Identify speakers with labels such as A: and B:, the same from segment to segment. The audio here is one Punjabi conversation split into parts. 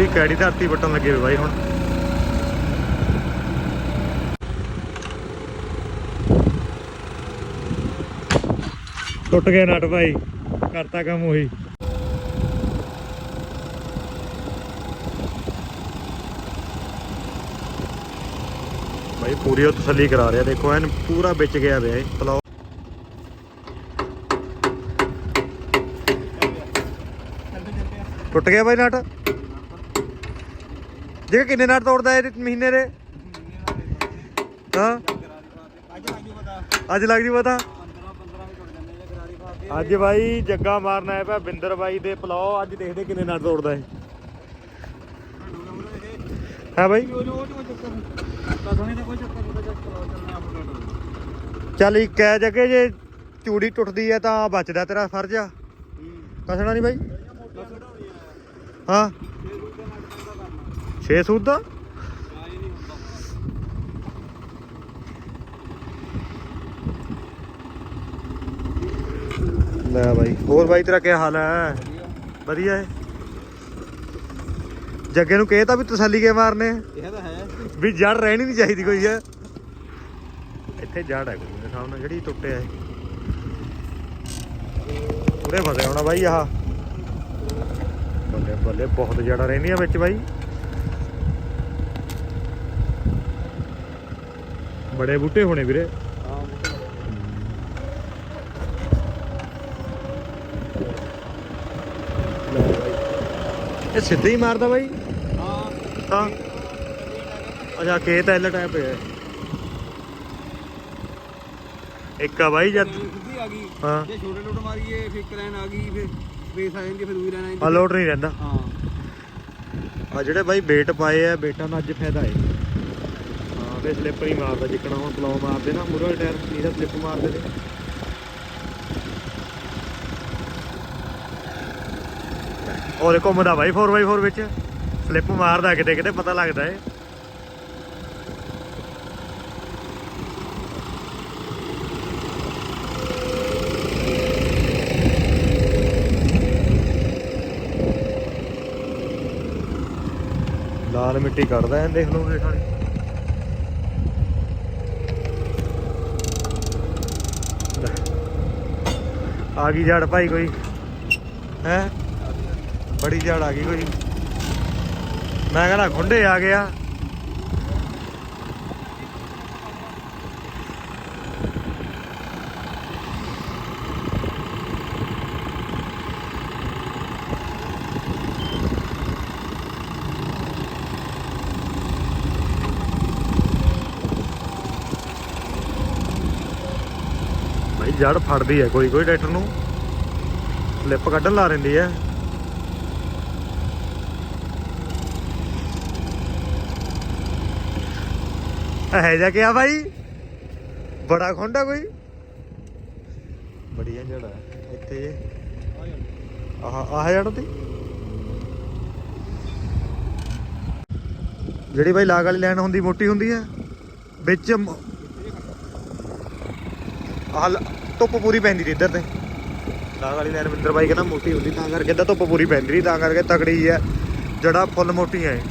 A: ਪੂਰੀ ਕੈੜੀ ਧਰਤੀ ਵੱਟਣ ਲੱਗੇ ਹੋਏ ਬਾਈ ਹੁਣ। ਟੁੱਟ ਗਿਆ ਨਟ ਭਾਈ, ਕਰਤਾ ਕੰਮ ਉਹੀ। ਭਾਈ ਪੂਰੀ ਉਹ ਤਸੱਲੀ ਕਰਾ ਰਿਹਾ, ਦੇਖੋ ਐਨ ਪੂਰਾ ਵਿੱਚ ਗਿਆ ਵਿਆ ਇਹ, ਪਲਾਓ। ਟੁੱਟ ਗਿਆ ਭਾਈ ਨਟ? ਜੇ ਕਿੰਨੇ ਨਟ ਤੋੜਦਾ ਇਹ ਮਹੀਨੇ ਦੇ? ਹਾਂ? ਅੱਜ ਲੱਗ ਜੀ ਪਤਾ। ਅੱਜ ਬਾਈ ਜੱਗਾ ਮਾਰਨ ਆਇਆ ਪਿਆ ਬਿੰਦਰ ਬਾਈ ਦੇ ਪਲਾਓ। ਅੱਜ ਦੇਖਦੇ ਕਿੰਨੇ ਨਟ ਤੋੜਦਾ ਇਹ। ਹੈ ਬਾਈ? ਚੱਲ ਇੱਕ ਹੈ ਜਗੇ ਜੇ ਚੂੜੀ ਟੁੱਟਦੀ ਹੈ ਤਾਂ ਬਚਦਾ ਤੇਰਾ ਫਰਜ਼ ਆ। ਕਸਣਾ ਨਹੀਂ ਬਾਈ। ਹਾਂ? 6 ਸੂਦ ਦਾ? ਲੈ ਬਾਈ ਹੋਰ ਬਾਈ ਤੇਰਾ ਕੀ ਹਾਲ ਹੈ? ਵਧੀਆ ਹੈ। ਜੱਗੇ ਨੂੰ ਕਹੇ ਤਾਂ ਵੀ ਤਸੱਲੀ ਕੇ ਮਾਰਨੇ?
B: ਇਹ ਤਾਂ ਹੈ।
A: ਵੀ ਜੜ ਰਹਿਣੀ ਨਹੀਂ ਚਾਹੀਦੀ ਕੋਈ ਹੈ। ਇੱਥੇ ਜੜ ਹੈ ਕੋਈ ਮੇਰੇ ਸਾਹਮਣੇ ਜਿਹੜੀ ਟੁੱਟਿਆ ਹੈ। ਪੂਰੇ ਫਸੇ ਹੋਣਾ ਬਾਈ ਆਹ। ਬੱਲੇ ਬੱਲੇ ਬਹੁਤ ਜੜਾਂ ਰਹਿੰਦੀਆਂ ਵਿੱਚ ਬਾਈ। ਬੜੇ ਬੂਟੇ ਹੋਣੇ ਵੀਰੇ। ਇਹ ਸਿੱਧੇ ਹੀ ਮਾਰਦਾ ਬਾਈ।
B: ਹਾਂ
A: ਹਾਂ ਅੱਛਾ ਖੇਤ ਐਲ ਟਾਈਪ ਹੈ ਇੱਕ ਆ ਬਾਈ ਜਦ
B: ਸਿੱਧੀ ਆ ਗਈ।
A: ਹਾਂ।
B: ਜੇ ਛੋਟੇ ਲੋਟ ਮਾਰੀਏ ਫਿਰ ਇੱਕ ਲਾਈਨ ਆ ਗਈ ਫਿਰ ਸਪੇਸ ਆ ਜਾਂਦੀ ਫਿਰ ਦੂਜੀ ਲਾਈਨ ਆ
A: ਲੋਟ ਨਹੀਂ ਰਹਿੰਦਾ।
B: ਹਾਂ।
A: ਆ ਜਿਹੜੇ ਬਾਈ ਵੇਟ ਪਾਏ ਆ ਬੇਟਾਂ ਦਾ ਅੱਜ ਫਾਇਦਾ ਹੈ ਹਾਂ ਸਲਿੱਪ ਨਹੀਂ ਮਾਰਦਾ ਜਿੱਕਣਾ ਹੁਣ ਪਲਾਉ ਮਾਰਦੇ ਨਾ, ਮੁਰਲ ਟਾਇਰ ਇਹਦਾ ਸਲਿੱਪ ਮਾਰਦੇ ਨੇ। ਔਰ ਇਹ ਘੁੰਮਦਾ ਬਾਈ 4x4 ਵਿੱਚ ਸਲਿੱਪ ਮਾਰਦਾ, ਕਿਤੇ ਕਿਤੇ ਪਤਾ ਲੱਗਦਾ ਏ। ਲਾਲ ਮਿੱਟੀ ਕੱਢਦਾ ਐਂ ਦੇਖ ਲਓ ਇਹ ਖਾਲੀ ਆ ਗਈ ਜੜ ਭਾਈ ਕੋਈ। ਹੈ? ਬੜੀ ਜੜ ਆ ਗਈ ਕੋਈ। ਮੈਂ ਕਹਿੰਦਾ ਖੁੰਡੇ ਆ ਗਿਆ ਭਾਈ ਜੜ ਫੜਦੀ ਹੈ, ਕੋਈ ਕੋਈ ਟਰੈਕਟਰ ਨੂੰ। ਲਿਪ ਕੱਢਣ ਲਾ ਰਹਿੰਦੀ ਹੈ। ਹੈ ਜਾ ਕੇ ਆ ਭਾਈ ਬੜਾ ਖੁੰਡਾ ਕੋਈ। ਬੜੀਆਂ ਜੜਾ ਇੱਥੇ। ਆਹ ਆਹ ਜੜ ਤੇ ਜਿਹੜੀ ਭਾਈ ਲਾਗ ਵਾਲੀ ਲਾਈਨ ਹੁੰਦੀ, ਮੋਟੀ ਹੁੰਦੀ ਹੈ। ਵਿੱਚ ਆਹ ਧੁੱਪ ਪੂਰੀ ਪੈਂਦੀ ਸੀ ਇੱਧਰ ਤੇ। ਲਾਗ ਵਾਲੀ ਲਾਈਨ ਵਿੰਦਰ ਬਾਈ ਕਹਿੰਦਾ ਮੋਟੀ ਹੁੰਦੀ, ਤਾਂ ਕਰਕੇ ਇੱਧਰ ਧੁੱਪ ਪੂਰੀ ਪੈਂਦੀ ਰਹੀ ਤਾਂ ਕਰਕੇ ਤਕੜੀ ਹੈ ਜੜਾ ਫੁੱਲ ਮੋਟੀਆਂ ਹੈ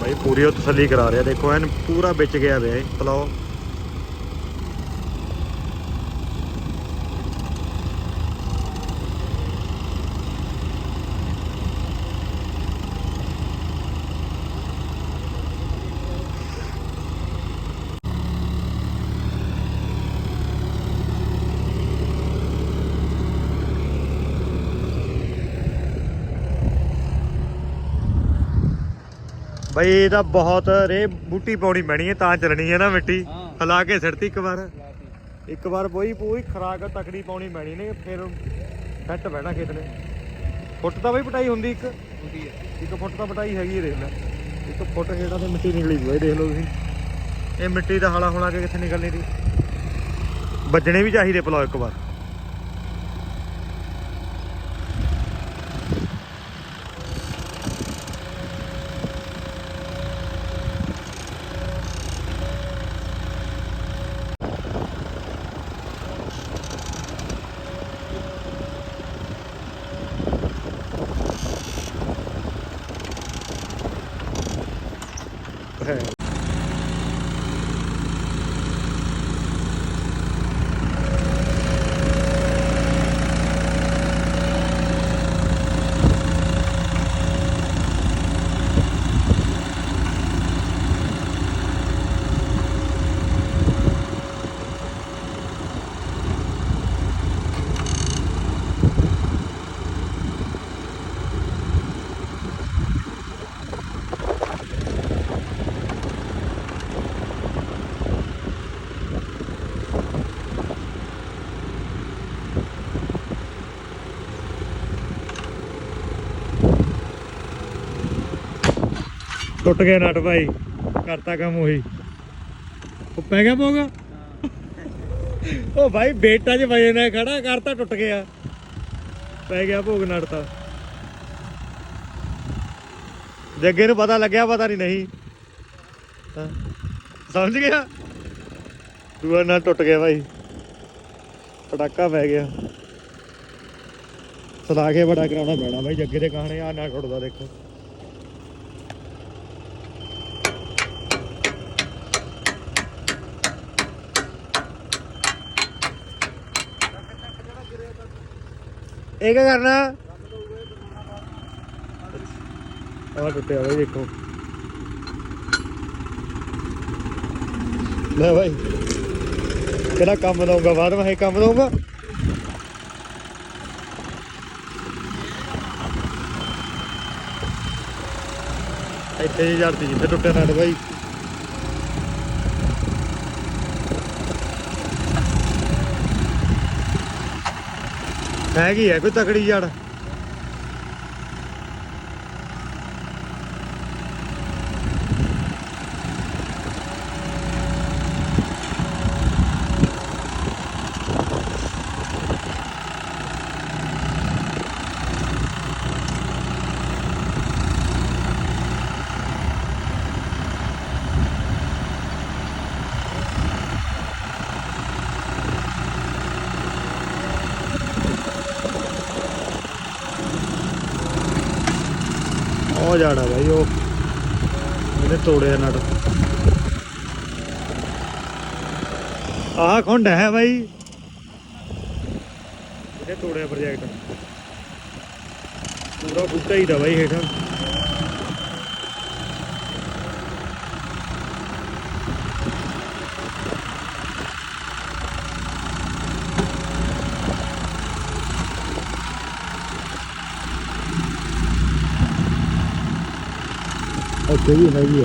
A: ਬਾਈ ਪੂਰੀ ਉਹ ਤਸੱਲੀ ਕਰਾ ਰਿਹਾ, ਦੇਖੋ ਐਨ ਪੂਰਾ ਵਿੱਚ ਗਿਆ ਵਿਆ ਪਲਾਓ। ਬਈ ਇਹਦਾ ਬਹੁਤ ਰੇ ਬੂਟੀ ਪਾਉਣੀ ਪੈਣੀ ਹੈ ਤਾਂ ਚੱਲਣੀ ਹੈ ਨਾ ਮਿੱਟੀ। ਹਿਲਾ ਕੇ ਸਿੱਟਤੀ ਇੱਕ ਵਾਰ। ਇੱਕ ਵਾਰ ਪੂਰੀ ਪੂਰੀ ਖਰਾਕ ਤਕੜੀ ਪਾਉਣੀ ਪੈਣੀ ਨੇ ਫਿਰ ਸੈੱਟ ਬਹਿਣਾ ਖੇਤ ਨੇ। ਫੁੱਟ ਤਾਂ ਬਈ ਪਟਾਈ ਹੁੰਦੀ ਇੱਕ।
B: ਹੁੰਦੀ ਹੈ।
A: ਇੱਕ ਫੁੱਟ ਤਾਂ ਪਟਾਈ ਹੈਗੀ ਦੇਖ ਲੈ। ਇੱਕ ਫੁੱਟ ਹੇਠਾਂ ਤੇ ਮਿੱਟੀ ਨਿਕਲੀ ਹੋਈ ਦੇਖ ਲਓ ਤੁਸੀਂ। ਇਹ ਮਿੱਟੀ ਦਾ ਹਲਾ ਹੁਲਾ ਕੇ ਕਿੱਥੇ ਨਿਕਲਣੀ ਦੀ ਵੱਜਣੇ ਵੀ ਚਾਹੀਦੇ ਪਲਾਓ ਇੱਕ ਵਾਰ। ਟੁੱਟ ਗਿਆ ਨਟ ਭਾਈ, ਕਰਤਾ ਕੰਮ ਉਹੀ। ਉਹ ਪੈ ਗਿਆ ਪੋਗਾ? ਉਹ ਭਾਈ ਬੇਟਾ ਜੇ ਵਜੇ ਨਾਲ ਖੜਾ, ਕਰਤਾ ਟੁੱਟ ਗਿਆ। ਪੈ ਗਿਆ ਭੋਗ ਨਟ ਤਾਂ। ਜੱਗੇ ਨੂੰ ਪਤਾ ਲੱਗਿਆ, ਪਤਾ ਨਹੀਂ ਨਹੀਂ। ਸਮਝ ਗਿਆ? ਦੂਆ ਨਾਲ ਟੁੱਟ ਗਿਆ ਭਾਈ। ਪਟਾਕਾ ਪੈ ਗਿਆ। ਸਲਾ ਕੇ ਬੜਾ ਕਰਾਉਣਾ ਪੈਣਾ ਭਾਈ ਜੱਗੇ ਦੇ ਕਹਾਣੇ ਆ ਨਾ ਟੁੱਟਦਾ ਦੇਖੋ। ਇਹ ਕੀ ਕਰਨਾ? ਆ ਟੁੱਟਿਆ ਭਾਈ ਦੇਖੋ। ਲੈ ਭਾਈ ਕਿਹੜਾ ਕੰਮ ਦਊਗਾ? ਬਾਅਦ ਮੈਂ ਇਹ ਕੰਮ ਦਊਗਾ। ਇੱਥੇ ਜੀ ਜੜਤੀ ਜਿੱਥੇ ਟੁੱਟਿਆ ਨਟ ਭਾਈ ਹੈਗੀ ਹੈ ਕੋਈ ਤਕੜੀ ਜੜ। ਉਹ ਜਾੜਾ ਭਾਈ ਉਹ ਇਹਨੇ ਤੋੜਿਆ ਨਟ। ਆਹ ਖੁੰਡ ਹੈ ਭਾਈ ਇਹਨੇ ਤੋੜਿਆ ਪ੍ਰੋਜੈਕਟ ਪੂਰਾ ਬੂਟਾ ਹੀ ਦਾ ਬਾਈ ਹੇਠਾਂ। ਉੱਥੇ ਵੀ ਹੈਗੀ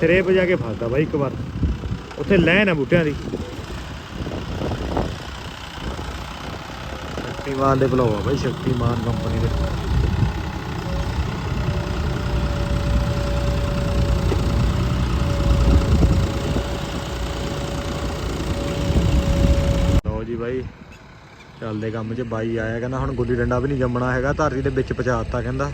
A: ਸਿਰੇ ਵਜਾ ਕੇ ਫਸਦਾ ਬਾਈ ਇੱਕ ਵਾਰ। ਉੱਥੇ ਲੈਣ ਆ ਬੂਟਿਆਂ ਦੀ। ਸ਼ਕਤੀਮਾਨ ਦੇ ਬੁਲਾਵਾ ਬਾਈ, ਸ਼ਕਤੀਮਾਨ ਕੰਪਨੀ ਦੇ। ਲਓ ਜੀ ਬਾਈ, ਚੱਲਦੇ ਕੰਮ 'ਚ ਬਾਈ ਆਇਆ, ਕਹਿੰਦਾ ਹੁਣ ਗੁੱਲੀ ਡੰਡਾ ਵੀ ਨਹੀਂ ਜੰਮਣਾ ਹੈਗਾ, ਧਰਤੀ ਦੇ ਵਿੱਚ ਪਹੁੰਚਾਤਾ ਕਹਿੰਦਾ।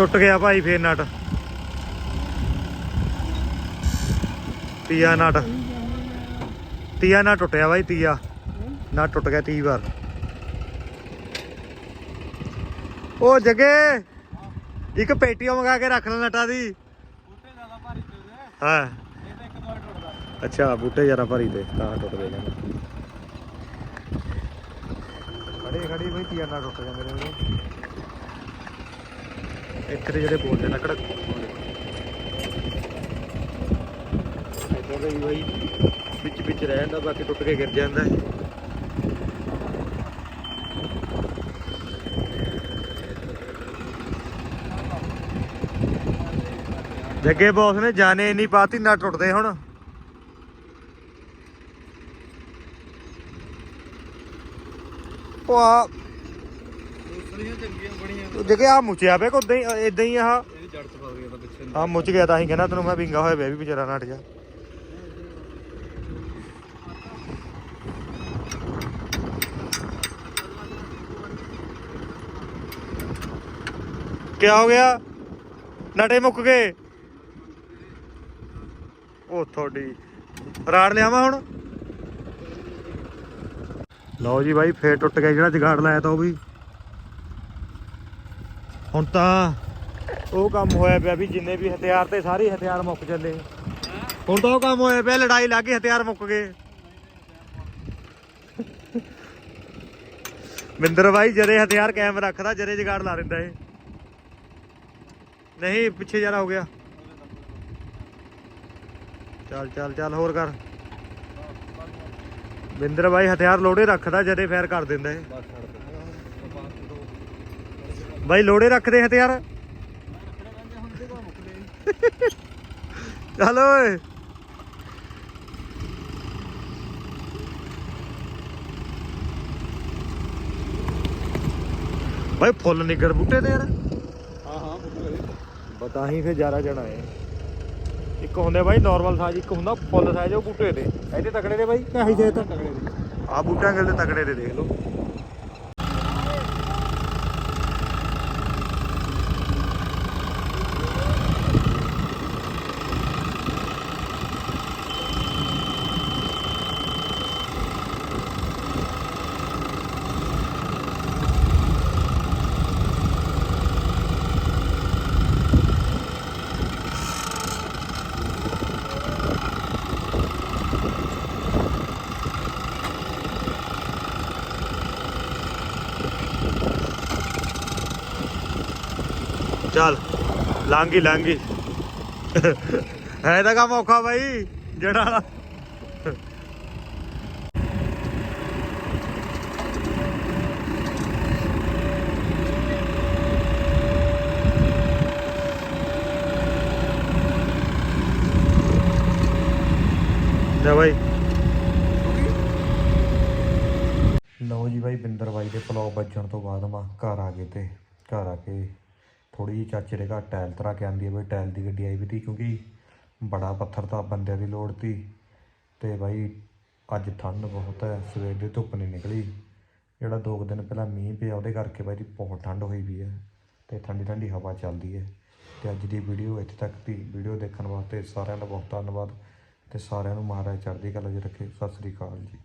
A: ਟੁੱਟ ਗਿਆ ਭਾਈ ਫੇਰ ਨਟ। ਤੀਆ ਨਟ। ਤੀਆ ਨਟ ਟੁੱਟਿਆ ਬਾਈ ਤੀਆ। ਨਟ ਟੁੱਟ ਗਿਆ 30 ਵਾਰ। ਉਹ ਜਗੇ ਇੱਕ ਪੇਟੀਓ ਮੰਗਾ ਕੇ ਰੱਖ ਲੈ ਨਟਾਂ ਦੀ।
B: ਬੂਟੇ ਜ਼ਿਆਦਾ ਭਾਰੀ ਤੇ
A: ਹਾਂ।
B: ਇਹ ਤਾਂ ਇੱਕ ਵਾਰ ਟੁੱਟਦਾ।
A: ਅੱਛਾ ਬੂਟੇ ਜਰਾ ਭਰੀ ਤੇ ਤਾਂ ਟੁੱਟਦੇ ਨੇ। ਖੜੀ ਖੜੀ ਬਈ ਤੀਆ ਨਟ ਟੁੱਟ ਜਾਂਦੇ ਨੇ। ਇੱਥੇ ਦੇ ਜਿਹੜੇ ਬੋਲਦੇ ਲੱਕੜ ਇਦਾਂ ਦਾ ਹੀ ਬਈ, ਵਿੱਚ ਵਿੱਚ ਰਹਿ ਜਾਂਦਾ, ਬਾਕੀ ਟੁੱਟ ਕੇ ਗਿਰ ਜਾਂਦਾ। ਹੈ ਜੱਗੇ ਬੌਸ ਨੇ ਜਾਣੇ ਨਹੀਂ ਪਾਤੀ, ਨਾ ਟੁੱਟਦੇ ਹੁਣ। ਉਹ ਆ ਜਗੇ ਆ ਮੁੱਚਿਆ ਪਿਆ ਉਦਾਂ ਹੀ ਇਦਾਂ ਹੀ ਆਹ।
B: ਇਹਦੀ ਜੜ ਚ ਫਸ ਗਿਆ ਤਾਂ ਪਿੱਛੇ ਨੂੰ
A: ਆ ਮੁੱਚ ਗਿਆ ਤਾਂ ਹੀ ਕਹਿੰਦਾ ਤੈਨੂੰ ਮੈਂ ਵਿੰਗਾ ਹੋਇਆ ਪਿਆ ਵੀ ਵਿਚਾਰਾ ਨੱਟ ਜਾ ਕਿਆ ਹੋ ਗਿਆ? ਨਟੇ ਮੁੱਕ ਗਏ। ਉਹ ਤੁਹਾਡੀ ਰਾੜ ਲਿਆਵਾਂ ਹੁਣ? ਲਓ ਜੀ ਬਾਈ ਫੇਰ ਟੁੱਟ ਗਿਆ ਜਿਹੜਾ ਜਗਾੜ ਲਾਇਆ ਤਾਂ ਉਹ ਵੀ। ਹੁਣ ਤਾਂ ਉਹ ਕੰਮ ਹੋਇਆ ਪਿਆ ਵੀ ਜਿੰਨੇ ਵੀ ਹਥਿਆਰ ਤੇ ਸਾਰੇ ਹਥਿਆਰ ਮੁੱਕ ਚੱਲੇ। ਹੁਣ ਤਾਂ ਉਹ ਕੰਮ ਹੋਇਆ ਪਿਆ, ਲੜਾਈ ਲੱਗ ਗਈ, ਹਥਿਆਰ ਮੁੱਕ ਗਏ। ਮਿੰਦਰ ਬਾਈ ਜਦੇ ਹਥਿਆਰ ਕਾਇਮ ਰੱਖਦਾ ਜਰੇ ਜਗਾੜ ਲਾ ਦਿੰਦਾ ਇਹ। ਨਹੀਂ, ਪਿੱਛੇ ਜਰਾ ਹੋ ਗਿਆ। ਚੱਲ ਚੱਲ ਚੱਲ, ਹੋਰ ਕਰ। ਬਿੰਦਰ ਬਾਈ ਹਥਿਆਰ ਲੋੜੇ ਰੱਖਦਾ, ਜਦੇ ਫੇਰ ਕਰ ਦਿੰਦਾ ਇਹ। ਬਾਈ ਲੋੜੇ ਰੱਖਦੇ ਹਥਿਆਰ ਚੱਲ ਓਏ। ਬਾਈ ਫੁੱਲ ਨਿੱਗਰ ਬੂਟੇ ਤੇ ਯਾਰ।
B: ਹਾਂ ਹਾਂ
A: ਬਤਾ ਹੀ ਫੇ ਜ਼ਿਆਦਾ ਜਣਾ ਹੈ। ਇੱਕ ਹੁੰਦੇ ਬਾਈ ਨਾਰਮਲ ਸਾਈਜ਼ ਇੱਕ ਹੁੰਦਾ ਫੁੱਲ ਸਾਈਜ਼ ਉਹ ਬੂਟੇ ਤੇ। ਇਹਦੇ ਤਕੜੇ ਦੇ ਬਾਈ? ਕਾਹੀ ਦੇ ਤਾਂ। ਆ ਬੂਟਿਆਂ ਗਿਲ ਦੇ ਤਕੜੇ ਦੇ ਦੇਖ ਲਓ ਚੱਲ ਲਾਂਗੀ ਲਾਂਗੀ ਹੈ ਤਾਂ ਕੰਮ ਔਖਾ ਬਾਈ, ਜਿਹੜਾ ਵਾਲਾ। ਲੈ ਬਾਈ। ਲਓ ਜੀ ਬਾਈ ਬਿੰਦਰ ਬਾਈ ਦੇ ਪਲੌਗ ਵੱਜਣ ਤੋਂ ਬਾਅਦ ਮੈਂ ਘਰ ਆ ਗਏ ਤੇ, ਘਰ ਆ ਕੇ ਥੋੜੀ ਜਿਹੀ ਚਾਚੇ ਦੇ ਘਰ ਟਾਇਲ ਤਰਾ ਕੇ ਆਂਦੀ ਹੈ ਬਈ, ਟਾਇਲ ਦੀ ਗੱਡੀ ਆਈ ਵੀ ਤੀ ਕਿਉਂਕਿ ਬੜਾ ਪੱਥਰ ਤਾਂ ਬੰਦਿਆਂ ਦੀ ਲੋੜ ਤੀ ਤੇ ਬਾਈ ਅੱਜ ਠੰਡ ਬਹੁਤ ਹੈ, ਸਵੇਰ ਦੀ ਧੁੱਪ ਨਹੀਂ ਨਿਕਲੀ। ਜਿਹੜਾ ਦੋ ਕੁ ਦਿਨ ਪਹਿਲਾਂ ਮੀਂਹ ਪਿਆ ਉਹਦੇ ਕਰਕੇ ਬਾਈ ਜੀ ਬਹੁਤ ਠੰਡ ਹੋਈ ਵੀ ਹੈ ਤੇ ਠੰਡੀ ਠੰਡੀ ਹਵਾ ਚੱਲਦੀ ਹੈ। ਤੇ ਅੱਜ ਦੀ ਵੀਡੀਓ ਇੱਥੇ ਤੱਕ ਦੀ। ਵੀਡੀਓ ਦੇਖਣ ਵਾਸਤੇ ਸਾਰਿਆਂ ਦਾ ਬਹੁਤ ਧੰਨਵਾਦ ਤੇ ਸਾਰਿਆਂ ਨੂੰ ਮਹਾਰਾਜ ਚੜ੍ਹਦੀ ਕਲਾ 'ਚ ਰੱਖੇ। ਸਤਿ ਸ੍ਰੀ ਅਕਾਲ ਜੀ।